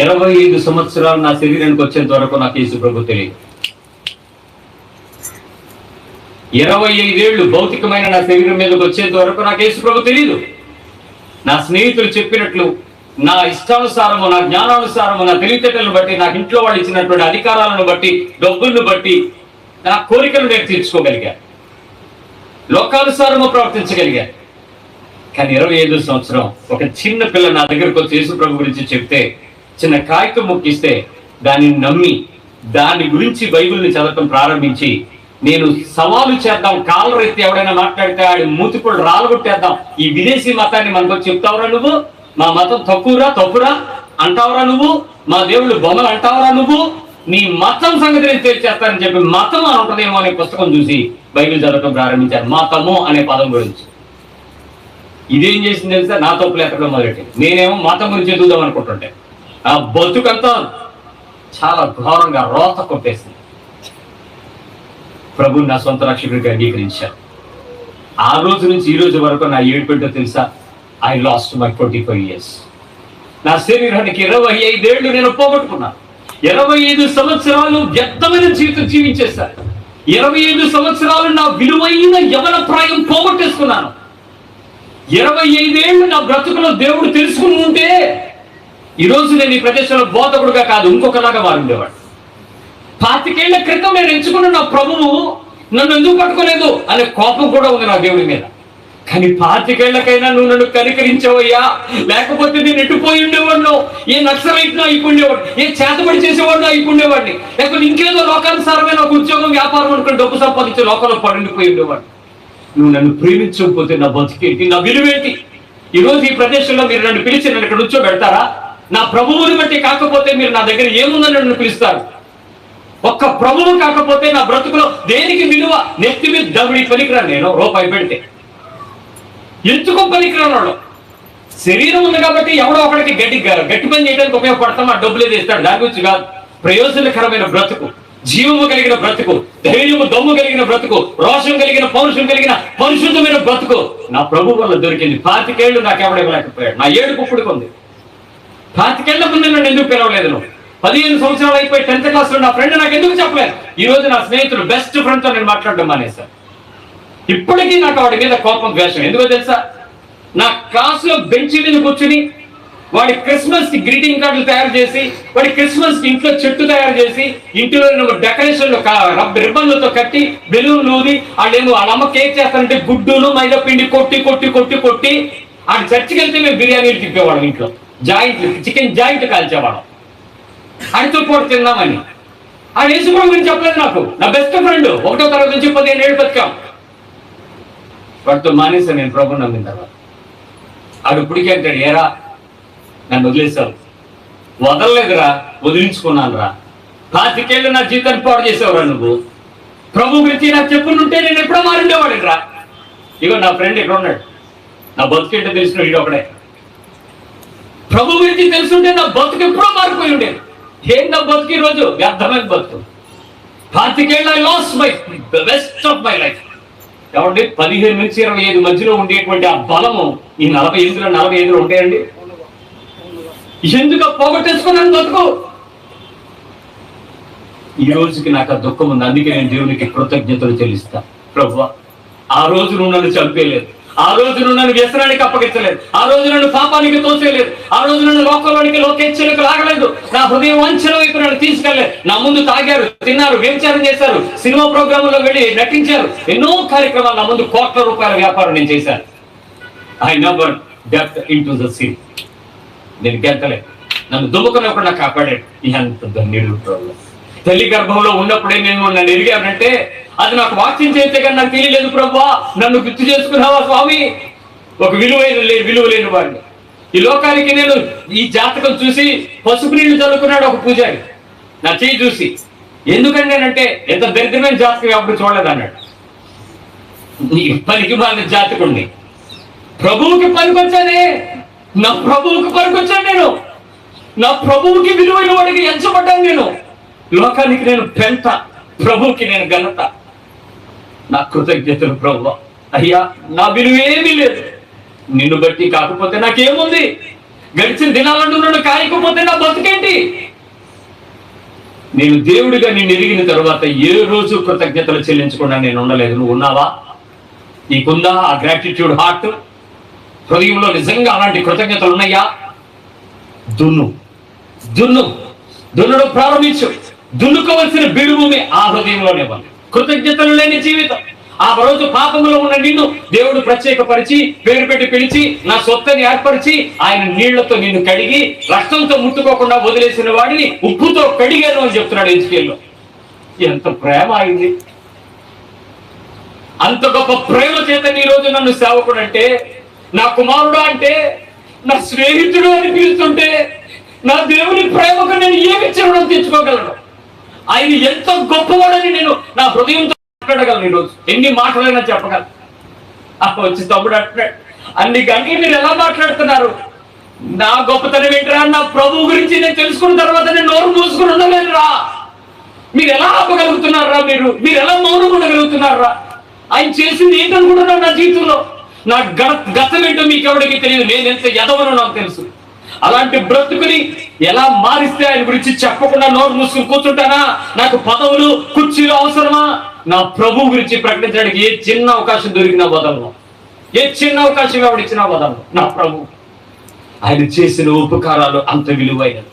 ఇరవై ఐదు సంవత్సరాలు నా శరీరానికి వచ్చేంత వరకు నాకు యేసు ప్రభు తెలియదు. ఇరవై ఐదేళ్ళు భౌతికమైన నా శరీరం మీదకి వచ్చేంత వరకు నాకు యేసు ప్రభు తెలియదు. నా స్నేహితులు చెప్పినట్లు నా ఇష్టానుసారము నా జ్ఞానానుసారము నా తెలివితేటలను బట్టి నాకు ఇంట్లో వాళ్ళు ఇచ్చినటువంటి అధికారాలను బట్టి డబ్బులను బట్టి నా కోరికలు నేను తీర్చుకోగలిగా. లోకానుసారము ప్రవర్తించగలిగా. కానీ ఇరవై ఐదు సంవత్సరం ఒక చిన్న పిల్ల నా దగ్గరకు వచ్చి యేసు ప్రభు గురించి చెప్తే చిన్న కాగితం ముక్కిస్తే దానిని నమ్మి దాని గురించి బైబిల్ని చదవటం ప్రారంభించి నేను సవాలు చేద్దాం కాలర్ ఎత్తి ఎవడైనా మాట్లాడితే ఆడి మూతిపుడు రాలగొట్టేద్దాం ఈ విదేశీ మతాన్ని మనకు చెప్తావురా నువ్వు? మా మతం తక్కువరా తప్పురా? అంటావురా నువ్వు? మా దేవుడు బొమ్మలు అంటావురా నువ్వు? నీ మతం సంగతి నేను తేల్చేస్తానని చెప్పి మతం అని ఉంటుందేమో అనే పుస్తకం చూసి బైబిల్ చదవటం ప్రారంభించారు. మతము అనే పదం గురించి. ఇదేం చేసింది తెలిస్తే నా తప్పులు ఎక్కడం మొదలెట్టి నేనేమో మతం గురించి ఎదుగుదాం అనుకుంటుంటే. ఆ బతుకంతా చాలా ఘోరంగా రోత కొట్టేసింది. ప్రభు నా సొంత రక్షకుడికి అంగీకరించాను ఆ రోజు నుంచి ఈ రోజు వరకు నా ఏడుపెట్టో తెలుసా? I lost my twenty five years నా శరీరానికి ఇరవై ఐదేళ్ళు నేను పోగొట్టుకున్నాను ఇరవై ఐదు సంవత్సరాలు వ్యర్థమైన జీవితం జీవించేశాను ఇరవై ఐదు సంవత్సరాలు నా విలువైన యవన ప్రాయం పోగొట్టేసుకున్నాను. ఇరవై ఐదేళ్ళు నా బ్రతుకులో దేవుడు తెలుసుకుని ఉంటే ఈ రోజు నేను ఈ ప్రదేశంలో బోధకుడుగా కాదు ఇంకొకలాగా మారుండేవాడు పాతికేళ్ళ క్రితం నేను ఎంచుకున్న నా ప్రభువు నన్ను ఎందుకు పట్టుకోలేదు? అనే కోపం కూడా ఉంది నా దేవుడి మీద. కానీ పాతికేళ్ళకైనా నువ్వు నన్ను కనికరించవయ్యా. లేకపోతే నేను ఎటుపోయి ఉండేవాడినో? ఏ నక్సలైట్నో అయిపోయిండేవాడు ఏ చేతబడి చేసేవాడినో అయిపోయిండేవాడిని లేకపోతే ఇంకేదో లోకానుసారమైన ఒక ఉద్యోగం వ్యాపారం అనుకుని డబ్బు సంపాదించే లోకంలో పడిపోయి ఉండేవాడు నువ్వు నన్ను ప్రేమించకపోతే నా బతికేంటి నా విలువేంటి ఈ రోజు ఈ ప్రదేశంలో మీరు నన్ను పిలిచి నన్ను ఇక్కడ కూర్చోబెడతారా నా ప్రభువుని బట్టి కాకపోతే మీరు నా దగ్గర ఏముందని నన్ను పిలుస్తారు? ఒక్క ప్రభువు కాకపోతే నా బ్రతుకులో దేనికి విలువ? నెత్తి మీద దవిడి పనికిరాను నేను రూపాయి పెడితే. ఎందుకు పనికిరాను శరీరం ఉంది కాబట్టి ఎవడో ఒకడికి గట్టి గట్టి పని చేయడానికి ఉపయోగపడతాం ఆ డబ్బులు ఏది ఇస్తాడు? దాని గురించి కాదు. ప్రయోజనకరమైన బ్రతుకు. జీవము కలిగిన బ్రతుకు ధైర్యము దమ్ము కలిగిన బ్రతుకు రోషం కలిగిన పౌరుషం కలిగిన పరిశుద్ధమైన బ్రతుకు. నా ప్రభు వల్ల దొరికింది. పాతికేళ్ళు నాకు ఎవడేమలేకపోయాడు నా ఏడు కుప్పుడు ఉంది. పాతికేళ్ళ ముందు నన్ను ఎందుకు పిలవలేదు నువ్వు? పదిహేను సంవత్సరాలు అయిపోయి టెన్త్ క్లాస్లో నా ఫ్రెండ్ నాకు ఎందుకు చెప్పలేదు? ఈ రోజు నా స్నేహితుడు బెస్ట్ ఫ్రెండ్తో నేను మాట్లాడడం మానేశాను ఇప్పటికీ నాకు వాడి మీద కోపం ద్వేషం. ఎందుకో తెలుసా? నా క్లాస్లో బెంచ్ మీద కూర్చుని వాడి క్రిస్మస్కి గ్రీటింగ్ కార్డులు తయారు చేసి వాడి క్రిస్మస్కి ఇంట్లో చెట్టు తయారు చేసి ఇంటిలో డెకరేషన్లు రిబ్బన్లతో కట్టి బెలూన్లు ఊది వాళ్ళేమో వాళ్ళ అమ్మ కేక్ చేస్తానంటే గుడ్డులు మైదా పిండి కొట్టి కొట్టి కొట్టి కొట్టి ఆడ చర్చికి వెళ్తే మేము బిర్యానీలు తిప్పేవాళ్ళం ఇంట్లో. జాయింట్లు చికెన్ జాయింట్ కాల్చేవాళ్ళం. అడితో పోటీ తిందామని ఆ యేసుప్రభు గురించి చెప్పలేదు నాకు. నా బెస్ట్ ఫ్రెండ్. ఒకటో తరగతి నుంచి పదిహేను ఏళ్ళు బతికాం. వాటితో మానేసాను నేను ప్రభు నమ్మిన తర్వాత. ఆడు ఇప్పటికే అంటాడు ఏరా నన్ను వదిలేశావు. వదలలేదురా వదిలించుకున్నాను రా పాతికేళ్ళు నా జీవితాన్ని పాడు చేసేవరా నువ్వు? ప్రభు గురించి నాకు చెప్పుంటే నేను ఎప్పుడో మారిండేవాడిని రా ఇగో నా ఫ్రెండ్ ఇక్కడ ఉన్నాడు. నా బతుకేంటో తెలిసిన వీడు ఒకడే ప్రభు గురించి తెలుసుంటే నా బతుకు ఎప్పుడో మారిపోయి ఉండేది. ఏం నా బతుకు ఈ రోజు వ్యర్థమైన బతుకు. పాతికేళ్ళ I lost my best of my life కాబట్టి పదిహేను నుంచి ఇరవై ఐదు మధ్యలో ఉండేటువంటి ఆ బలము ఈ నలభై ఎనిమిదిలో నలభై ఐదులో ఉంటాయండి? ఎందుకు పోగొట్టేసుకున్నాను బతుకు? ఈ రోజుకి నాకు ఆ దుఃఖం ఉంది. అందుకే నేను దేవునికి కృతజ్ఞతలు చెల్లిస్తా. ప్రభు ఆ రోజు నువ్వు నన్ను చంపేయలేదు. ఆ రోజు నువ్వు నన్ను వ్యసనానికి అప్పగించలేదు. ఆ రోజు నన్ను పాపానికి తోసేయలేదు. ఆ రోజు నన్ను లోకంలోనికి లోకేచ్చలకు లాగలేదు. నా హృదయం వంచన వైపు నన్ను తీసుకెళ్ళేదు నా ముందు తాగారు తిన్నారు వ్యభిచారం చేశారు సినిమా ప్రోగ్రాంలో వెళ్ళి నటించారు. ఎన్నో కార్యక్రమాలు నా ముందు కోట్ల రూపాయల వ్యాపారం నేను చేశాను. I never depth into the scene నేను గెంతలే. నన్ను దుమ్ముకున్నప్పుడు కాపాడాడు ఎంత ధన్యుడు తల్లి గర్భంలో ఉన్నప్పుడే నేను నన్ను ఎరిగానంటే అది నాకు వాక్యం చేస్తే కానీ నాకు తెలియలేదు ప్రభా. నన్ను గుర్తు చేసుకున్నావా స్వామి? ఒక విలువైన లేని విలువ లేని వాడిని. ఈ లోకానికి నేను ఈ జాతకం చూసి పసుపు నీళ్ళు చదువుకున్నాడు ఒక పూజారి. నా చేయి చూసి ఎందుకంటేనంటే ఎంత దరిద్రమైన జాతకం ఎప్పుడు చూడలేదు అన్నాడు. నీ పనికి మాలిన జాతకుడిని. ప్రభువుకి పనికొచ్చానే నా ప్రభువుకి పనికొచ్చాను నేను. నా ప్రభువుకి విలువైన వాడికి ఎంచబడ్డాను నేను. లోకానికి నేను పెంట ప్రభువుకి నేను ఘనత. నా కృతజ్ఞతలు ప్రభు అయ్యా నా విలువేమీ లేదు. నిన్ను బట్టి కాకపోతే నాకేముంది? గడిచిన దినాలను నన్ను కాయకపోతే నా బతుకేంటి? నేను దేవుడిగా నిన్ను ఎరిగిన తర్వాత ఏ రోజు కృతజ్ఞతలు చెల్లించకుండా నేను ఉండలేదు. నువ్వు ఉన్నావా? నీకుందా ఆ గ్రాటిట్యూడ్ హార్ట్ హృదయంలో నిజంగా అలాంటి కృతజ్ఞతలు ఉన్నాయా? దున్ను. దున్ను. దున్నడం ప్రారంభించు. దున్నుకోవలసిన బీడుభూమి ఆ హృదయంలోనే ఉంది. కృతజ్ఞతలు లేని జీవితం. ఆ రోజు పాపంలో ఉన్న నిన్ను దేవుడు ప్రత్యేకపరిచి పేరు పెట్టి పిలిచి నా సొత్తని ఏర్పరిచి ఆయన నీళ్ళతో నిన్ను కడిగి రక్తంతో ముట్టుకోకుండా వదిలేసిన వాడిని ఉప్పుతో కడిగాను అని చెప్తున్నాడు ఎన్స్కేల్లో ఎంత ప్రేమ అయింది అంత గొప్ప ప్రేమ చేత ఈ రోజు నన్ను సేవకుడు అంటే నా కుమారుడు అంటే నా స్నేహితుడు అని పిలుస్తుంటే నా దేవుని ప్రేమకు నేను ఏమి చిరుడం తెచ్చుకోగలను? ఆయన ఎంత గొప్పవాడని నేను నా హృదయంతో మాట్లాడగలను ఈరోజు. ఎన్ని మాటలైనా చెప్పగలను. అప్పుడు వచ్చి తమ్ముడు అంటున్నాడు అన్ని గంటలు మీరు ఎలా మాట్లాడుతున్నారు? నా గొప్పతనం ఏంటరా? నా ప్రభు గురించి నేను తెలుసుకున్న తర్వాత నేను నోరు మూసుకుని ఉండలేనురా. మీరు ఎలా ఆపగలుగుతున్నారా మీరు? మీరు ఎలా మౌనం ఉండగలుగుతున్నారా? ఆయన చేసింది ఏంటనుకుంటున్నారు నా జీవితంలో? నా గత గతం ఏంటో మీకు ఎవరికి తెలియదు. నేను ఎంత ఎదవనో నాకు తెలుసు. అలాంటి బ్రతుకుని ఎలా మారిస్తే ఆయన గురించి చెప్పకుండా నోరు మూసుకుని కూర్చుంటానా? నాకు పదవులు కుర్చీలు అవసరమా? నా ప్రభు గురించి ప్రకటించడానికి ఏ చిన్న అవకాశం దొరికినా వదలను. ఏ చిన్న అవకాశం ఎవడిచ్చినా వదలను. నా ప్రభు ఆయన చేసిన ఉపకారాలు అంత విలువైనవి.